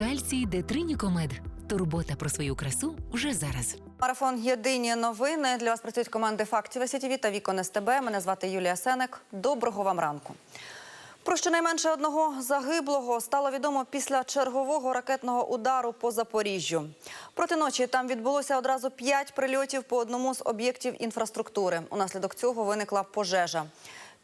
Кальцій Детринікомед. Турбота про свою красу вже зараз. Марафон Єдині новини. Для вас працюють команди Фактів СІТВ та Вікон СТБ. Мене звати Юлія Сенек. Доброго вам ранку. Про щонайменше одного загиблого стало відомо після чергового ракетного удару по Запоріжжю. Проти ночі там відбулося одразу п'ять прильотів по одному з об'єктів інфраструктури. Унаслідок цього виникла пожежа.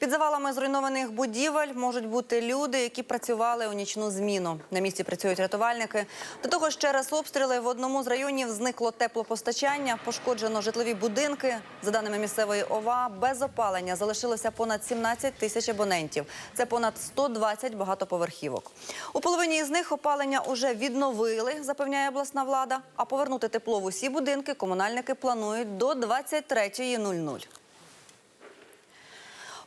Під завалами зруйнованих будівель можуть бути люди, які працювали у нічну зміну. На місці працюють рятувальники. До того ж, через обстріли в одному з районів зникло теплопостачання, пошкоджено житлові будинки. За даними місцевої ОВА, без опалення залишилося понад 17 тисяч абонентів. Це понад 120 багатоповерхівок. У половині із них опалення уже відновили, запевняє обласна влада. А повернути тепло в усі будинки комунальники планують до 23.00.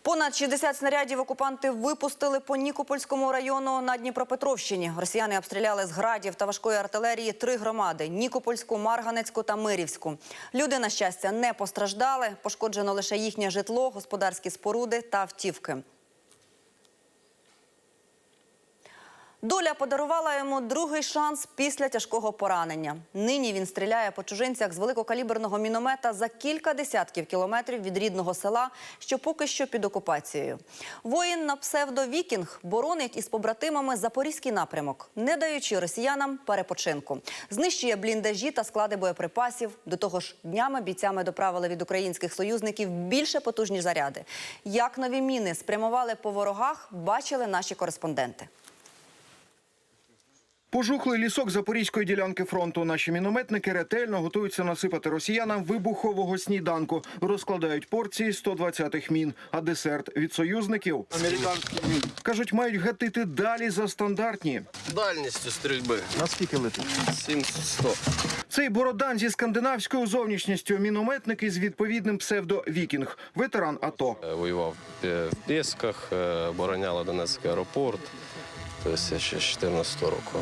Понад 60 снарядів окупанти випустили по Нікопольському району на Дніпропетровщині. Росіяни обстріляли з градів та важкої артилерії три громади: Нікопольську, Марганецьку та Мирівську. Люди, на щастя, не постраждали. Пошкоджено лише їхнє житло, господарські споруди та автівки. Доля подарувала йому другий шанс після тяжкого поранення. Нині він стріляє по чужинцях з великокаліберного міномета за кілька десятків кілометрів від рідного села, що поки що під окупацією. Воїн на псевдо Вікінг боронить із побратимами запорізький напрямок, не даючи росіянам перепочинку. Знищує бліндажі та склади боєприпасів. До того ж, днями бійцями доправили від українських союзників більше потужні заряди. Як нові міни спрямували по ворогах, бачили наші кореспонденти. Пожухлий лісок запорізької ділянки фронту. Наші мінометники ретельно готуються насипати росіянам вибухового сніданку. Розкладають порції 120-х мін, а десерт від союзників Американський мін. кажуть, мають гатити далі за стандартні. Дальністю стрільби Наскільки летить? 700. Цей бородан зі скандинавською зовнішністю мінометник із відповідним псевдо Вікінг, ветеран АТО. Е, Воював е, в Пєсках, е, обороняли Донецький аеропорт. Тобто ще з 14 року.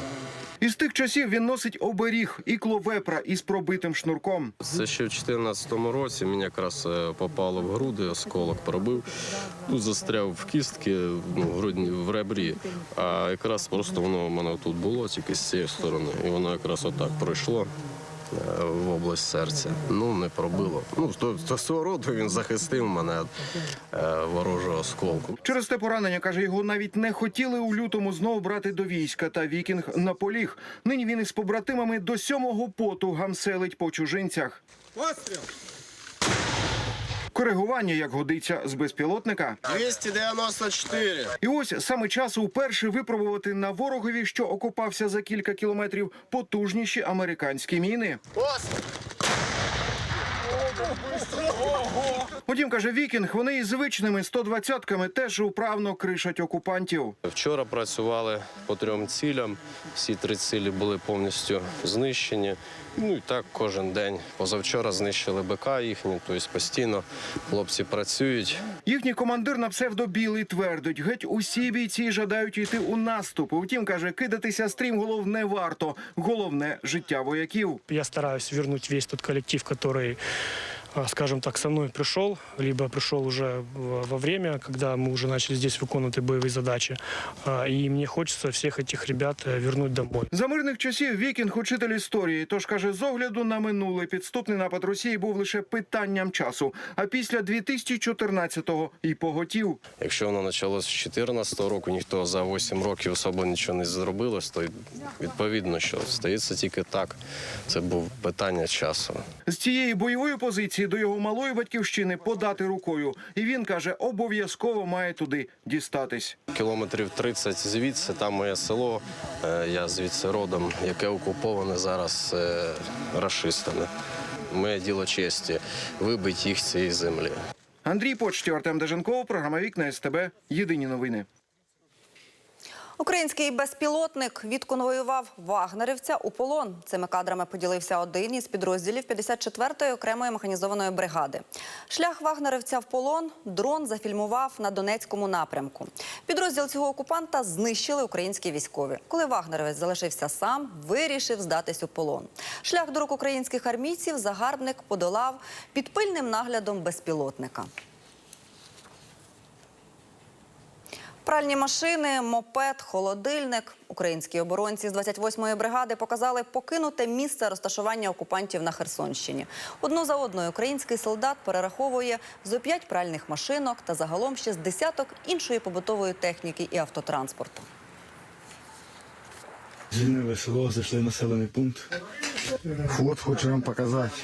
Із тих часів він носить оберіг і кловепра із пробитим шнурком. Це ще в 2014 році мені якраз е, попало в груди, осколок пробив. Тут застряв в кістки, ну, в грудні, в ребрі. А якраз просто воно в мене тут було, тільки з цієї сторони. І воно якраз отак пройшло. Е, В область серця. Ну, не пробило. Ну, то, то свого роду він захистив мене від е, ворожого осколку. Через те поранення каже, його навіть не хотіли у лютому знову брати до війська. Та вікінг наполіг. Нині він із побратимами до сьомого поту гамселить по чужинцях. Коригування, як годиться, з безпілотника. 294. І ось саме час уперше випробувати на ворогові, що окопався за кілька кілометрів, потужніші американські міни. Постріл. Утім, каже Вікінг, вони із звичними 120-ками теж управно кришать окупантів. Вчора працювали по трьом цілям. Всі три цілі були повністю знищені. Ну і так кожен день. Позавчора знищили БК їхні, тобто постійно хлопці працюють. Їхній командир на псевдо білий твердить, геть усі бійці жадають йти у наступ. Втім, каже, кидатися стрімголов не варто. Головне життя вояків. Я стараюсь вернути весь тот колектив, который, а, скажем так, со мной пришел, либо пришел уже в- во время, когда мы уже начали здесь выполнять боевые задачи. А, И мне хочется всех этих ребят э, вернуть домой. За мирних часів Вікінг учитель історії. Тож каже, з огляду на минуле підступний напад Росії був лише питанням часу. А після 2014-го і поготів. Якщо воно почалося з 2014 року, ніхто за 8 років особо нічого не зробилось, то відповідно, що стається тільки так. Це був питання часу. З цієї бойової позиції до його малої батьківщини подати рукою. І він каже, обов'язково має туди дістатись. Кілометрів 30 звідси, там моє село. е, Я звідси родом, яке окуповане зараз е, рашистами. Моє діло честі вибити їх з цієї землі. Андрій Почтів, Артем Деженков, програма Вікна СТБ. Єдині новини. Український безпілотник відконвоював вагнерівця у полон. Цими кадрами поділився один із підрозділів 54-ї окремої механізованої бригади. Шлях вагнерівця в полон дрон зафільмував на Донецькому напрямку. Підрозділ цього окупанта знищили українські військові. Коли вагнерівець залишився сам, вирішив здатись у полон. Шлях до рук українських армійців загарбник подолав під пильним наглядом безпілотника. Пральні машини, мопед, холодильник. Українські оборонці з 28-ї бригади показали покинуте місце розташування окупантів на Херсонщині. Одну за одною український солдат перераховує зо п'ять пральних машинок та загалом ще з десяток іншої побутової техніки і автотранспорту. Звільнили село, зайшли населений пункт. От хочу вам показати.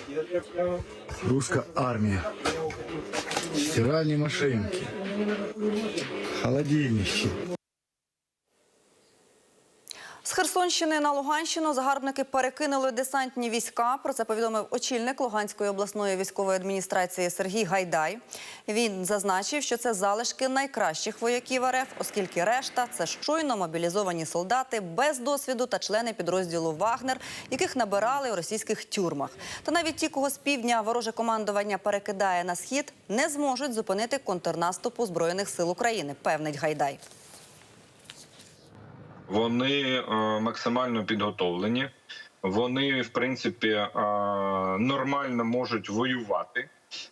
Руська армія. Стиральні машинки. Холодильники. З Херсонщини на Луганщину загарбники перекинули десантні війська. Про це повідомив очільник Луганської обласної військової адміністрації Сергій Гайдай. Він зазначив, що це залишки найкращих вояків РФ, оскільки решта це щойно мобілізовані солдати без досвіду та члени підрозділу Вагнер, яких набирали у російських тюрмах. Та навіть ті, кого з півдня вороже командування перекидає на схід, не зможуть зупинити контрнаступу збройних сил України. Певнить Гайдай. Вони е, максимально підготовлені. Вони, в принципі, е, нормально можуть воювати.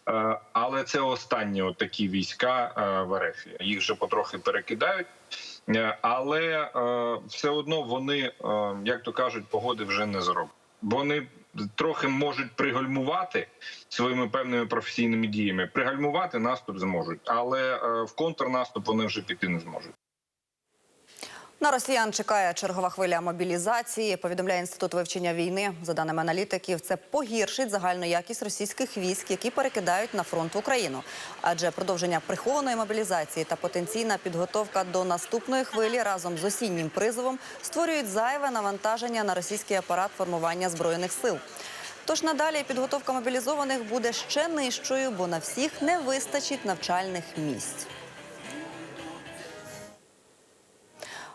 Е, але це останні такі війська в РФ. Їх вже потрохи перекидають. Але все одно вони, як то кажуть, погоди вже не зроблять. Вони трохи можуть пригальмувати своїми певними професійними діями. Пригальмувати наступ зможуть, але в контрнаступ вони вже піти не зможуть. На росіян чекає чергова хвиля мобілізації. Повідомляє інститут вивчення війни. За даними аналітиків, це погіршить загальну якість російських військ, які перекидають на фронт Україну. Адже продовження прихованої мобілізації та потенційна підготовка до наступної хвилі разом з осіннім призовом створюють зайве навантаження на російський апарат формування збройних сил. Тож надалі підготовка мобілізованих буде ще нижчою, бо на всіх не вистачить навчальних місць.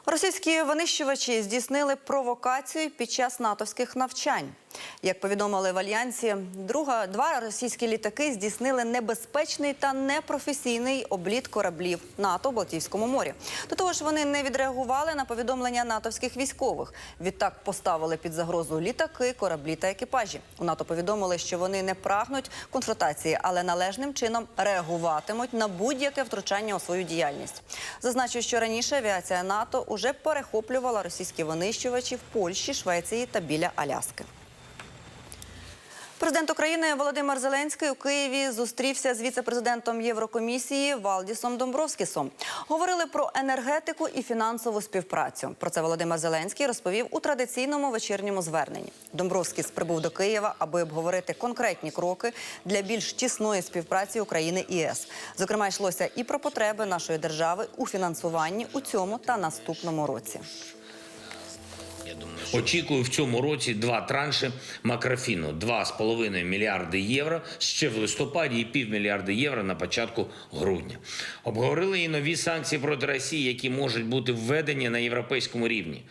Російські винищувачі здійснили провокацію під час натовських навчань. Як повідомили в альянсі, друга два російські літаки здійснили небезпечний та непрофесійний обліт кораблів НАТО в Балтійському морі. До того ж, вони не відреагували на повідомлення натовських військових. Відтак поставили під загрозу літаки, кораблі та екіпажі. У НАТО повідомили, що вони не прагнуть конфронтації, але належним чином реагуватимуть на будь-яке втручання у свою діяльність. Зазначу, що раніше авіація НАТО уже перехоплювала російські винищувачі в Польщі, Швеції та біля Аляски. Президент України Володимир Зеленський у Києві зустрівся з віце-президентом Єврокомісії Валдісом Домбровскісом. Говорили про енергетику і фінансову співпрацю. Про це Володимир Зеленський розповів у традиційному вечірньому зверненні. Домбровскіс прибув до Києва, аби обговорити конкретні кроки для більш тісної співпраці України і ЄС. Зокрема, йшлося і про потреби нашої держави у фінансуванні у цьому та наступному році. Очікую в цьому році два транші макрофіну 2,5 мільярди євро ще в листопаді і півмільярди євро на початку грудня. Обговорили і нові санкції проти Росії, які можуть бути введені на європейському рівні.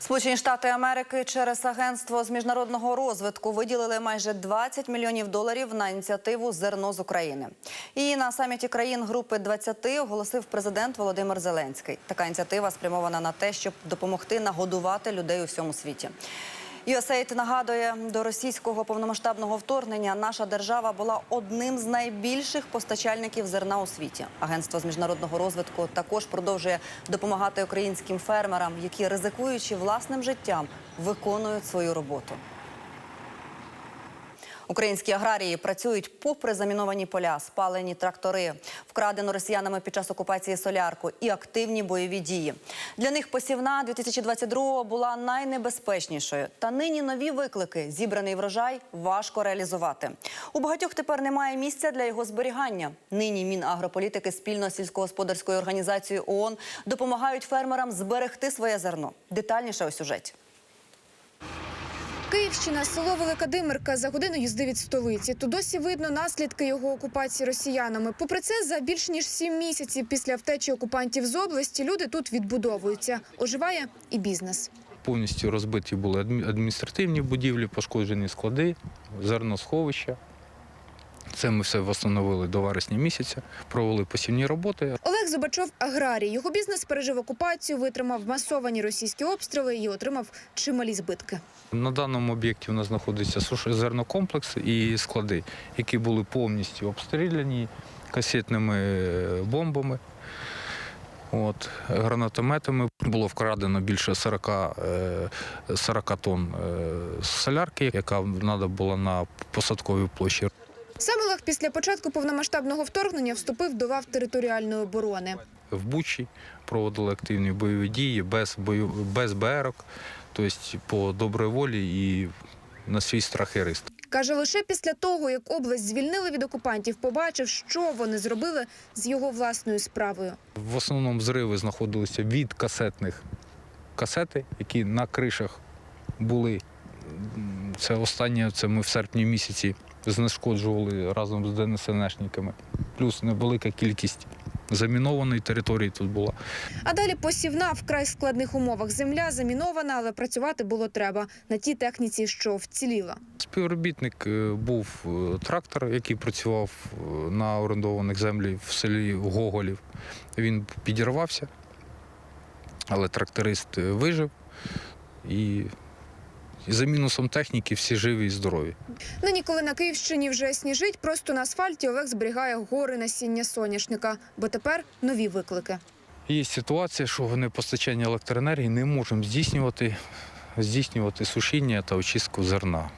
Сполучені Штати Америки через агентство з міжнародного розвитку виділили майже 20 мільйонів доларів на ініціативу Зерно з України. І на саміті країн групи 20 оголосив президент Володимир Зеленський. Така ініціатива спрямована на те, щоб допомогти нагодувати людей у всьому світі. USAID нагадує, до російського повномасштабного вторгнення наша держава була одним з найбільших постачальників зерна у світі. Агентство з міжнародного розвитку також продовжує допомагати українським фермерам, які ризикуючи власним життям, виконують свою роботу. Українські аграрії працюють попри заміновані поля, спалені трактори, вкрадену росіянами під час окупації солярку і активні бойові дії. Для них посівна 2022 була найнебезпечнішою. Та нині нові виклики. Зібраний врожай важко реалізувати. У багатьох тепер немає місця для його зберігання. Нині Мінагрополітики спільно з сільськогосподарською організацією ООН допомагають фермерам зберегти своє зерно. Детальніше у сюжеті. Київщина, село Великадимирка за годину їзди від столиці. Тут досі видно наслідки його окупації росіянами. Попри це, за більш ніж сім місяців після втечі окупантів з області люди тут відбудовуються. Оживає і бізнес. Повністю розбиті були адміністративні будівлі, пошкоджені склади, зерносховища. Це ми все встановили до вересня місяця, провели посівні роботи. Олег Зубачов аграрій. Його бізнес пережив окупацію, витримав масовані російські обстріли і отримав чималі збитки. На даному об'єкті у нас знаходиться зернокомплекс і склади, які були повністю обстріляні касетними е, бомбами. От, гранатометами було вкрадено більше 40, е, 40 тонн е, солярки, яка треба була на посадковій площі. Сам Олег після початку повномасштабного вторгнення вступив до лав територіальної оборони. В Бучі проводили активні бойові дії без, бою, без БРок, тобто по добрій волі і на свій страх і риск. Каже, лише після того, як область звільнили від окупантів, побачив, що вони зробили з його власною справою. В основному зриви знаходилися від касетних касети, які на кришах були. Це останнє, це ми в серпні місяці знешкоджували разом з ДНСНшниками. Плюс невелика кількість замінованої території тут була. А далі посівна в край складних умовах. Земля замінована, але працювати було треба на тій техніці, що вціліла. Співробітник е, був е, трактор, який працював е, на орендованих землі в селі Гоголів. Він підірвався, але тракторист вижив і і за мінусом техніки всі живі і здорові. Нині, коли на Київщині вже сніжить, просто на асфальті Олег зберігає гори насіння соняшника, бо тепер нові виклики. Є ситуація, що вони постачання електроенергії не можемо здійснювати, здійснювати сушіння та очистку зерна.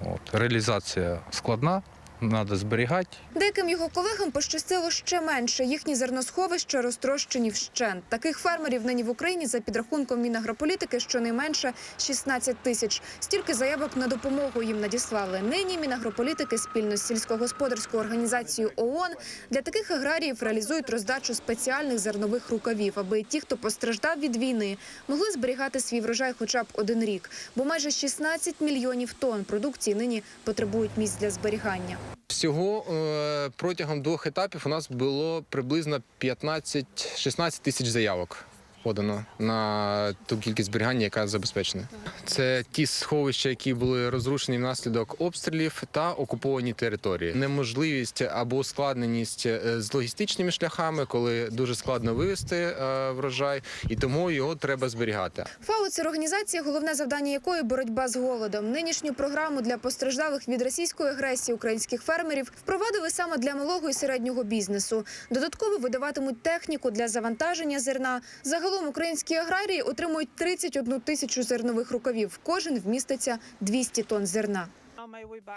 От. Реалізація складна, треба зберігати. Деяким його колегам пощастило ще менше. Їхні зерносховища розтрощені вщент. Таких фермерів нині в Україні за підрахунком Мінагрополітики щонайменше 16 тисяч. Стільки заявок на допомогу їм надіслали. Нині Мінагрополітики спільно з сільськогосподарською організацією ООН для таких аграріїв реалізують роздачу спеціальних зернових рукавів, аби ті, хто постраждав від війни, могли зберігати свій врожай хоча б один рік. Бо майже 16 мільйонів тонн продукції нині потребують місць для зберігання. Всього е, протягом двох етапів у нас було приблизно 15-16 тисяч заявок подано на ту кількість зберігання, яка забезпечена. Це ті сховища, які були розрушені внаслідок обстрілів та окуповані території. Неможливість або ускладненість е, з логістичними шляхами, коли дуже складно вивезти е, врожай, і тому його треба зберігати. ФАО – це організація, головне завдання якої боротьба з голодом. Нинішню програму для постраждалих від російської агресії українських фермерів впровадили саме для малого і середнього бізнесу. Додатково видаватимуть техніку для завантаження зерна. Загалом українські аграрії отримують 31 тисячу зернових рукавів. Кожен вміститься 200 тонн зерна.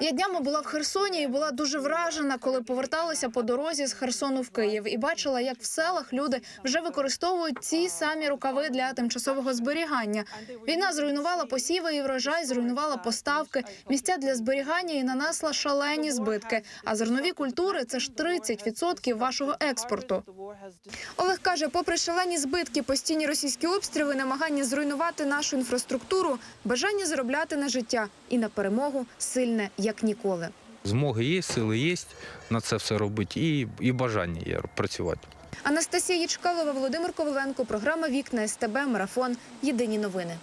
Я днями була в Херсоні і була дуже вражена, коли поверталася по дорозі з Херсону в Київ і бачила, як в селах люди вже використовують ці самі рукави для тимчасового зберігання. Війна зруйнувала посіви і врожай, зруйнувала поставки, місця для зберігання і нанесла шалені збитки. А зернові культури це ж 30% вашого експорту. Олег каже, попри шалені збитки, постійні російські обстріли, намагання зруйнувати нашу інфраструктуру, бажання заробляти на життя і на перемогу сильне як ніколи. Змоги є, сили є на це все робити, і, і бажання є працювати. Анастасія Ячкалова, Володимир Коваленко, програма Вікна СТБ, Марафон. Єдині новини.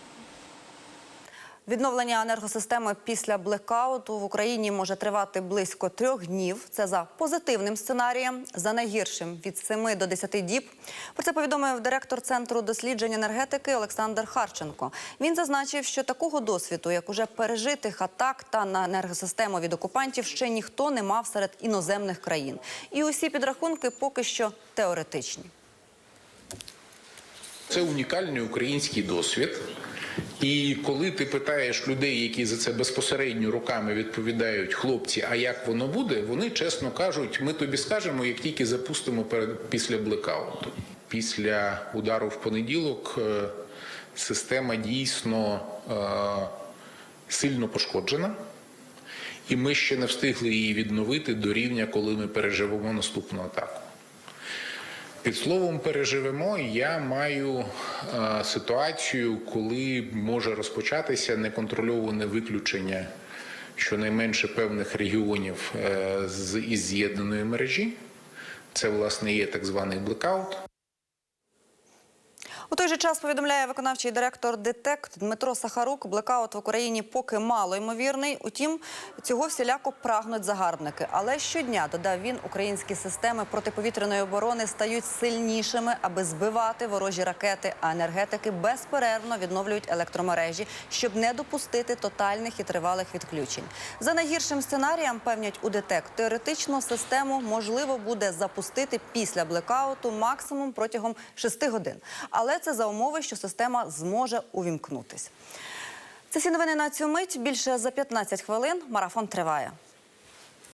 Відновлення енергосистеми після блекауту в Україні може тривати близько трьох днів. Це за позитивним сценарієм, за найгіршим від 7 до 10 діб. Про це повідомив директор центру досліджень енергетики Олександр Харченко. Він зазначив, що такого досвіду, як уже пережитих атак та на енергосистему від окупантів, ще ніхто не мав серед іноземних країн. І усі підрахунки поки що теоретичні. Це унікальний український досвід. І коли ти питаєш людей, які за це безпосередньо руками відповідають, хлопці, а як воно буде, вони чесно кажуть, ми тобі скажемо, як тільки запустимо перед після блекауту. Після удару в понеділок е, система дійсно е, сильно пошкоджена, і ми ще не встигли її відновити до рівня, коли ми переживемо наступну атаку. Під словом переживемо, я маю е, ситуацію, коли може розпочатися неконтрольоване виключення щонайменше певних регіонів е, з із з'єднаної мережі. Це власне є так званий блекаут. У той же час повідомляє виконавчий директор ДТЕК Дмитро Сахарук. Блекаут в Україні поки мало ймовірний. Утім, цього всіляко прагнуть загарбники. Але щодня додав він, українські системи протиповітряної оборони стають сильнішими, аби збивати ворожі ракети. А енергетики безперервно відновлюють електромережі, щоб не допустити тотальних і тривалих відключень. За найгіршим сценарієм певнять у ДТЕК, теоретично систему можливо буде запустити після блекауту максимум протягом 6 годин. Але це за умови, що система зможе увімкнутись. Це всі новини на цю мить. Більше за 15 хвилин. Марафон триває.